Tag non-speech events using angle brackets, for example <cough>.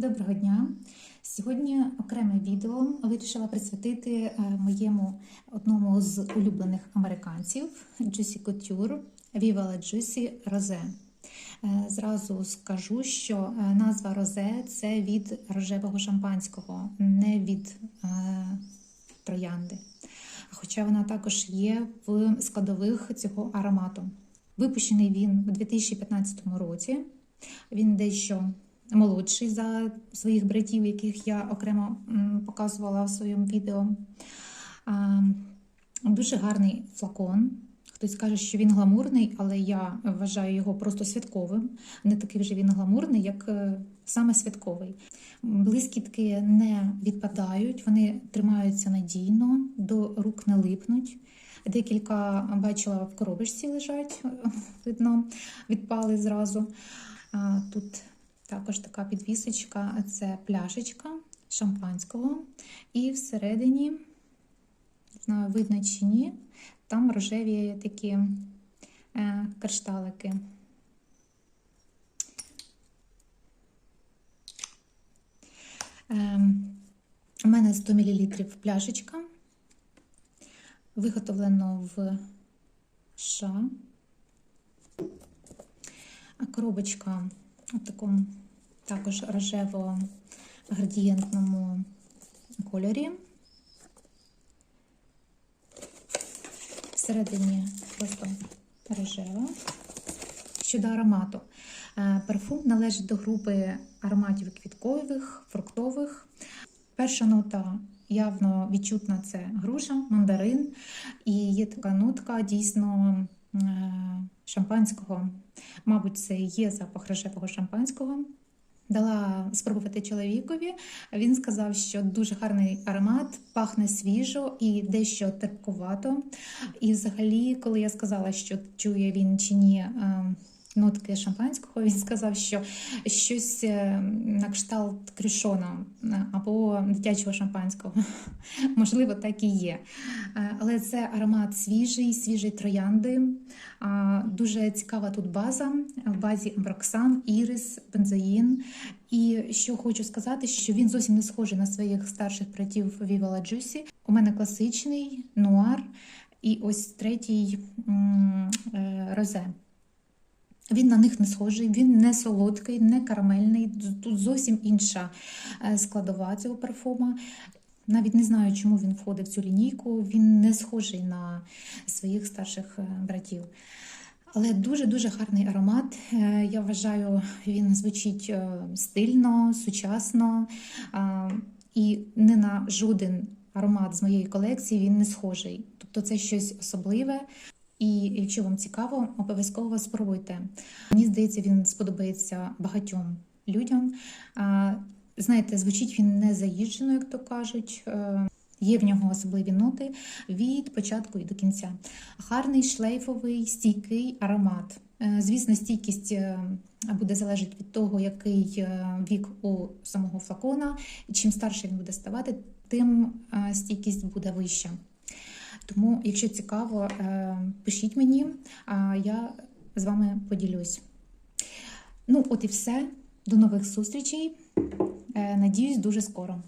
Доброго дня! Сьогодні окреме відео вирішила присвятити е, моєму одному з улюблених американців Juicy Couture la Juicy Rosé. Е, Зразу скажу, що е, назва розе це від рожевого шампанського, не від е, троянди. Хоча вона також є в складових цього аромату. Випущений він у 2015 році. Він дещо молодший за своїх братів, яких я окремо показувала в своєму відео. Дуже гарний флакон. Хтось каже, що він гламурний, але я вважаю його просто святковим. Не такий вже він гламурний, як е, саме святковий. Блискітки не відпадають, вони тримаються надійно, до рук не липнуть. Декілька бачила в коробочці лежать, видно, відпали зразу. Тут також така підвісочка це пляшечка шампанського. І всередині, видно чи ні, там рожеві такі е, кришталики. Е, у мене 100 мл пляшечка, виготовлено в США. Коробочка в такому також рожево-градієнтному кольорі. Всередині просто рожева. Щодо аромату. Е, Парфум належить до групи ароматів квіткових, фруктових. Перша нота явно відчутна це груша, мандарин, і є така нотка дійсно е, шампанського. Мабуть, це є запах рожевого шампанського. Дала спробувати чоловікові. Він сказав, що дуже гарний аромат, пахне свіжо і дещо терпкувато. І взагалі, коли я сказала, що чує він чи ні е, нотки шампанського, <laughs> він сказав, що щось е, на кшталт крюшона е, або дитячого шампанського. <laughs> Можливо, так і є. Е, Але це аромат свіжий, свіжий троянди. Дуже цікава тут база. В базі амброксан, ірис, бензоїн. І що хочу сказати, що він зовсім не схожий на своїх старших братів la Juicy. У мене класичний нуар і ось третій розе. Він на них не схожий, він не солодкий, не карамельний. Тут зовсім інша е, складова цього парфума. Навіть не знаю, чому він входить в цю лінійку. Він не схожий на своїх старших е, братів. Але дуже-дуже гарний аромат. Е, Я вважаю, він звучить стильно, сучасно і не на жоден аромат з моєї колекції він не схожий. Тобто це щось особливе. І якщо вам цікаво, обов'язково спробуйте. Мені здається, він сподобається багатьом людям. Знаєте, звучить він не заїжджено, як то кажуть. Е, Є в нього особливі ноти від початку і до кінця. Гарний шлейфовий, стійкий аромат. Е, Звісно, стійкість е, буде залежати від того, який вік у самого флакона. Чим старше він буде ставати, тим стійкість буде вища. Тому, якщо цікаво, е, пишіть мені, а я з вами поділюсь. Ну, от і все. До нових зустрічей. Е, Надіюсь, дуже скоро.